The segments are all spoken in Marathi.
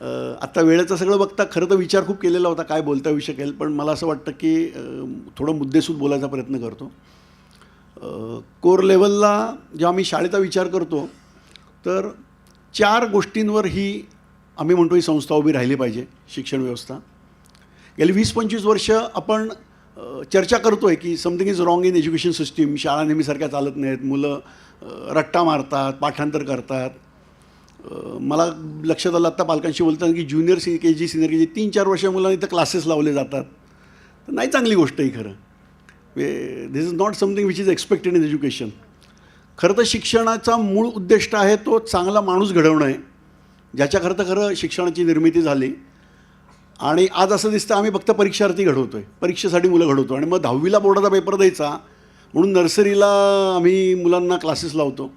आत्ता वेळेचं सगळं बघता खरं तर विचार खूप केलेला होता काय बोलता येऊ शकेल पण मला असं वाटतं की थोडं मुद्देसूद बोलायचा प्रयत्न करतो. कोर लेवलला जेव्हा आम्ही शाळेचा विचार करतो तर चार गोष्टींवर ही आम्ही म्हणतो ही संस्था उभी राहिली पाहिजे शिक्षण व्यवस्था. गेली वीस पंचवीस वर्ष आपण चर्चा करतो आहे की something is wrong in education system शाळा नेहमीसारख्या चालत नाहीत मुलं रट्टा मारतात पाठांतर करतात. मला लक्षात आलं आत्ता पालकांशी बोलताना की junior C K G senior K G तीन चार वर्ष मुलांना इथं क्लासेस लावले जातात. तर नाही चांगली गोष्ट आहे खरं. This is not something which is expected in education खरं तर शिक्षणाचा मूळ उद्दिष्ट आहे तो चांगला माणूस घडवणं आहे. ज्याच्या खरं तर खरं शिक्षणाची निर्मिती झाली. आणि आज असं दिसतं आम्ही फक्त परीक्षार्थी घडवतो आहे परीक्षेसाठी मुलं घडवतो. आणि मग दहावीला बोर्डाचा पेपर द्यायचा. म्हणून नर्सरीला आम्ही मुलांना क्लासेस लावतो.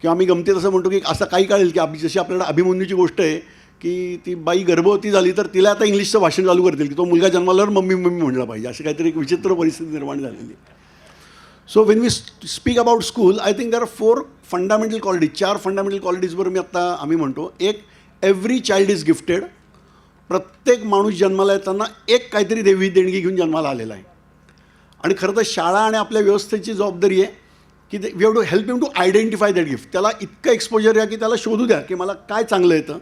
किंवा आम्ही गमतीत असं म्हणतो की असं काही काळेल की आपली जशी आपल्याला अभिमन्यूची गोष्ट आहे की ती बाई गर्भवती झाली तर तिला आता इंग्लिशचं भाषण चालू करतील की तो मुलगा जन्माल्यावर मम्मी मम्मी म्हणलं पाहिजे. अशी काहीतरी एक विचित्र परिस्थिती निर्माण झालेली so when we speak about school I think there are four fundamental qualities चार फंडामेंटल क्वालिटीजवर मी आत्ता आम्ही म्हणतो. एक एव्हरी चाइल्ड इज गिफ्टेड प्रत्येक माणूस जन्माला येताना एक काहीतरी देवी देणगी घेऊन जन्माला आलेला आहे. आणि खरं तर शाळा आणि आपल्या व्यवस्थेची जबाबदारी आहे. की we have to help him to identify that gift त्याला इतकं एक्सपोजर या की त्याला शोधू द्या की मला काय चांगलं येतं.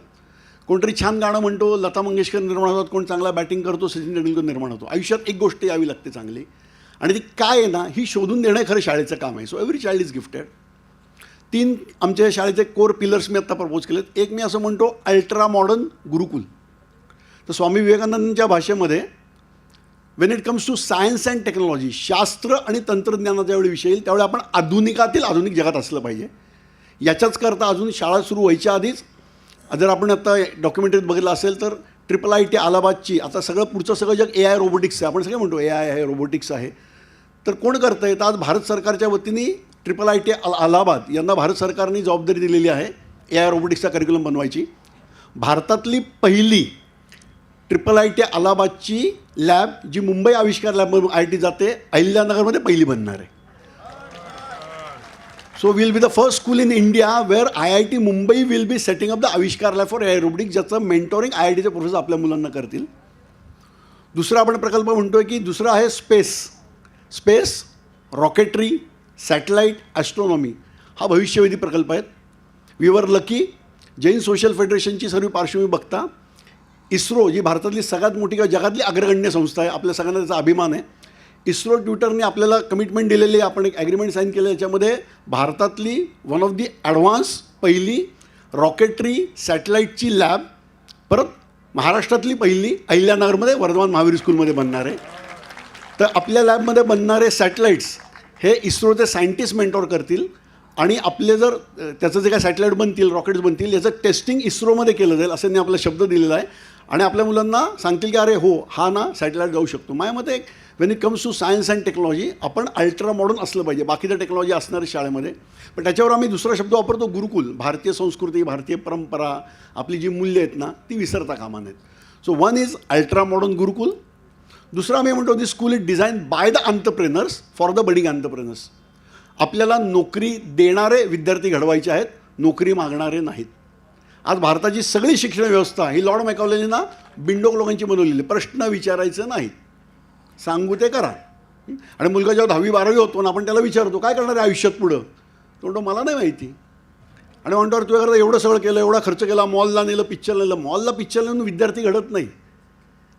कोणतरी छान गाणं म्हणतो लता मंगेशकर निर्माण होतात कोण चांगला बॅटिंग करतो सचिन तेंडुलकर निर्माण होतो. आयुष्यात एक गोष्ट यावी लागते चांगली. आणि ती काय आहे ना ही शोधून देणं हे खरं शाळेचं काम आहे. So every child is gifted तीन आमच्या शाळेचे कोर पिलर्स मी आत्ता प्रपोज केलेत. एक मी असं म्हणतो अल्ट्रा मॉडर्न गुरुकुल. तर स्वामी विवेकानंदांच्या भाषेमध्ये when it comes to science and technology शास्त्र आणि तंत्रज्ञानाचा ज्यावेळी विषय येईल त्यावेळी आपण आधुनिकातील आधुनिक जगात असलं पाहिजे. याच्याच करता अजून शाळा सुरू व्हायच्या आधीच जर आपण आता डॉक्युमेंटरीत बघितलं असेल तर ट्रिपल आय टी अलाहाबादची आता सगळं पुढचं सगळं जग ए आय रोबोटिक्स आहे. आपण सगळे म्हणतो ए आय आहे रोबोटिक्स आहे. तर कोण करतं आहे? तर आज भारत सरकारच्या वतीने ट्रिपल आय टी अलाहाबाद यांना भारत सरकारने जबाबदारी दिलेली आहे ए आय रोबोटिक्सचा करिक्युलम बनवायची. भारतातली पहिली ट्रिपल आय टी अलाहाबादची lab G Mumbai Aavishkar lab I T जाते अहिल्यानगरमध्ये पहिली बनणार आहे. So will be the first school in India where I I T Mumbai will be setting up the Aavishkar lab for air ज्याचं मेंटोरिंग आय आय टीचे प्रोफेसर आपल्या मुलांना करतील. दुसरा आपण प्रकल्प म्हणतोय की दुसरा आहे space space rocketry satellite astronomy हा भविष्यवेधी प्रकल्प आहेत. विवर लकी जैन सोशल फेडरेशनची सर्व पार्श्वभूमी बघता. इस्रो ही भारतातली सगळ्यात मोठी किंवा जगातली अग्रगण्य संस्था आहे. आपल्या सगळ्यांना त्याचा अभिमान आहे. इस्रो ट्विटरने आपल्याला कमिटमेंट दिलेली आहे. आपण एक ॲग्रीमेंट साईन केलं याच्यामध्ये भारतातली वन ऑफ दी ॲडव्हान्स पहिली रॉकेटरी सॅटेलाईटची लॅब परत महाराष्ट्रातली पहिली अहिल्यानगरमध्ये वर्धमान महावीर स्कूलमध्ये बनणार आहे. तर आपल्या लॅबमध्ये बनणारे सॅटेलाईट्स हे इस्रोचे सायंटिस्ट मेंटॉर करतील. आणि आपले जर त्याचं जे काय सॅटेलाईट बनतील रॉकेट्स बनतील याचं टेस्टिंग इस्रोमध्ये केलं जाईल असं त्यांनी आपला शब्द दिलेला आहे. आणि आपल्या मुलांना सांगतील की अरे हो हा ना सॅटेलाईट जाऊ शकतो. माझ्या मते when it comes to science and technology आपण अल्ट्रा मॉडर्न असलं पाहिजे. बाकीच्या टेक्नॉलॉजी असणार शाळेमध्ये. पण त्याच्यावर आम्ही दुसरा शब्द वापरतो गुरुकुल. भारतीय संस्कृती भारतीय परंपरा आपली जी मूल्य आहेत ना ती विसरता कामा नयेत so one is ultra modern gurukul. दुसरं आम्ही म्हणतो the school is design by the entrepreneurs for the budding entrepreneurs आपल्याला नोकरी देणारे विद्यार्थी घडवायचे आहेत नोकरी मागणारे नाहीत. आज भारताची सगळी शिक्षण व्यवस्था ही लॉर्ड मॅकॉलेनी ना बिंडोक लोकांची बनवलेली. प्रश्न विचारायचं नाही. सांगू ते करा. आणि मुलगा जेव्हा दहावी बारावी होतो ना आपण त्याला विचारतो काय करणार आहे आयुष्यात पुढं? तो म्हणतो मला नाही माहिती. आणि म्हणतो तुझ्या करता एवढं सगळं केलं एवढा खर्च केला मॉलला नेलं पिक्चर नेलं. मॉलला पिक्चर नेऊन विद्यार्थी घडत नाही.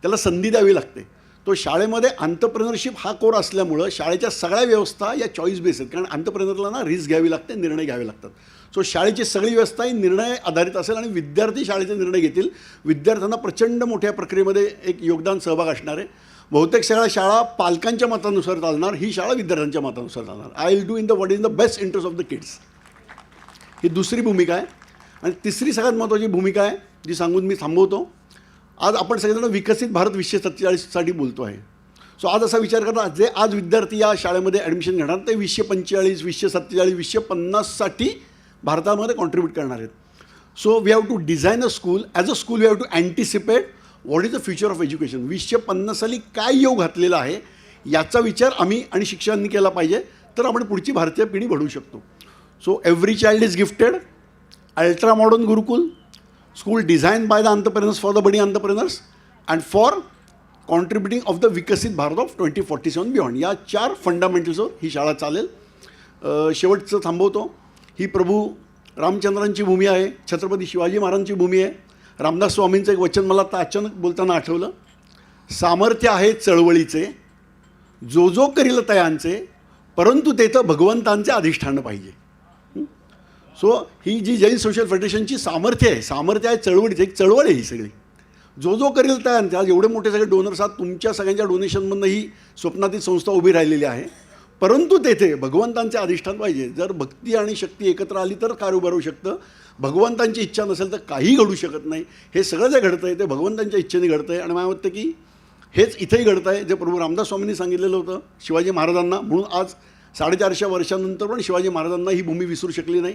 त्याला संधी द्यावी लागते. तो शाळेमध्ये आंतरप्रेनरशिप हा कोर असल्यामुळं शाळेच्या सगळ्या व्यवस्था या चॉईस बेस आहेत. कारण आंतरप्रेनरला ना रिस्क घ्यावी लागते निर्णय घ्यावे लागतात. सो शाळेची सगळी व्यवस्था ही निर्णय आधारित असेल आणि विद्यार्थी शाळेचे निर्णय घेतील. विद्यार्थ्यांना प्रचंड मोठ्या प्रक्रियेमध्ये एक योगदान सहभाग असणार आहे. बहुतेक सगळ्या शाळा पालकांच्या मतानुसार चालणार ही शाळा विद्यार्थ्यांच्या मतानुसार चालणार. I will do in the what in the best interest of the kids ही दुसरी भूमिका आहे. आणि तिसरी सगळ्यात महत्त्वाची भूमिका आहे जी सांगून मी थांबवतो. आज आपण सगळेजण विकसित भारत वीसशे सत्तेचाळीससाठी बोलतो आहे. सो आज असा विचार करता जे आज विद्यार्थी या शाळेमध्ये ॲडमिशन घेणार ते वीसशे पंचेचाळीस वीसशे सत्तेचाळीस वीसशे पन्नाससाठी भारतामध्ये कॉन्ट्रीब्यूट करणार आहेत. So we have to design a school as a school we have to anticipate what is the future of education वीसशे पन्नास साली काय योग घातलेला आहे याचा विचार आम्ही आणि शिक्षकांनी केला पाहिजे तर आपण पुढची भारतीय पिढी घडवू शकतो. So every child is gifted ultra modern gurukul school design by the entrepreneurs for the buddy entrepreneurs and for contributing of the Viksit Bharat of twenty forty seven beyond या चार फंडामेंटल्सवर ही शाळा चालेल. शेवटचं थांबवतो. ही प्रभू रामचंद्रांची भूमी आहे छत्रपती शिवाजी महाराजांची भूमी आहे. रामदास स्वामींचं एक वचन मला आता अचानक बोलताना आठवलं. सामर्थ्य आहे चळवळीचे जो जो करील तयांचे परंतु तेथं भगवंतांचे अधिष्ठान पाहिजे. सो ही जी जैन सोशल फेडरेशनची सामर्थ्य आहे सामर्थ्य आहे चळवळीचं एक चळवळ आहे ही सगळी. जो जो करील तयांचे आज एवढे मोठे सगळे डोनर्स आहात तुमच्या सगळ्यांच्या डोनेशनमधनं ही स्वप्नातील संस्था उभी राहिलेली आहे. परंतु तेथे भगवंतांचे अधिष्ठान पाहिजे. जर भक्ती आणि शक्ती एकत्र आली तर कार्य उभं शकतं. भगवंतांची इच्छा नसेल तर काही घडू शकत नाही. हे सगळं जे घडतं आहे ते भगवंतांच्या इच्छेने घडतं आहे आणि मला वाटतं की हेच इथेही घडतं आहे जे प्रभू रामदास स्वामींनी सांगितलेलं होतं शिवाजी महाराजांना. म्हणून आज साडेचारशे वर्षानंतर पण शिवाजी महाराजांना ही भूमी विसरू शकली नाही.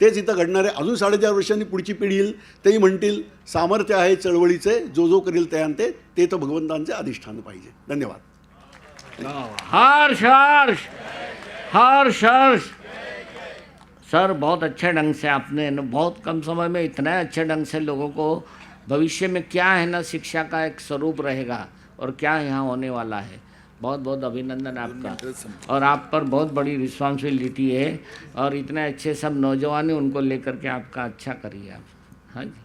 तेच इथं घडणारे. अजून साडेचार वर्षांनी पुढची पिढी येईल. तेही म्हणतील सामर्थ्य आहे चळवळीचे जो जो करील ते आणते ते तर भगवंतांचे अधिष्ठान पाहिजे. धन्यवाद. हर्ष हर्ष हर्ष हर्ष। सर, बहुत अच्छे ढंग से आपने न बहुत कम समय में इतने अच्छे ढंग से लोगों को भविष्य में क्या है ना, शिक्षा का एक स्वरूप रहेगा और क्या यहाँ होने वाला है। बहुत बहुत अभिनंदन आपका। और आप पर बहुत बड़ी रिस्पॉन्सिबिलिटी है और इतने अच्छे सब नौजवान हैं, उनको लेकर के आपका अच्छा करिए आप। हाँ जी।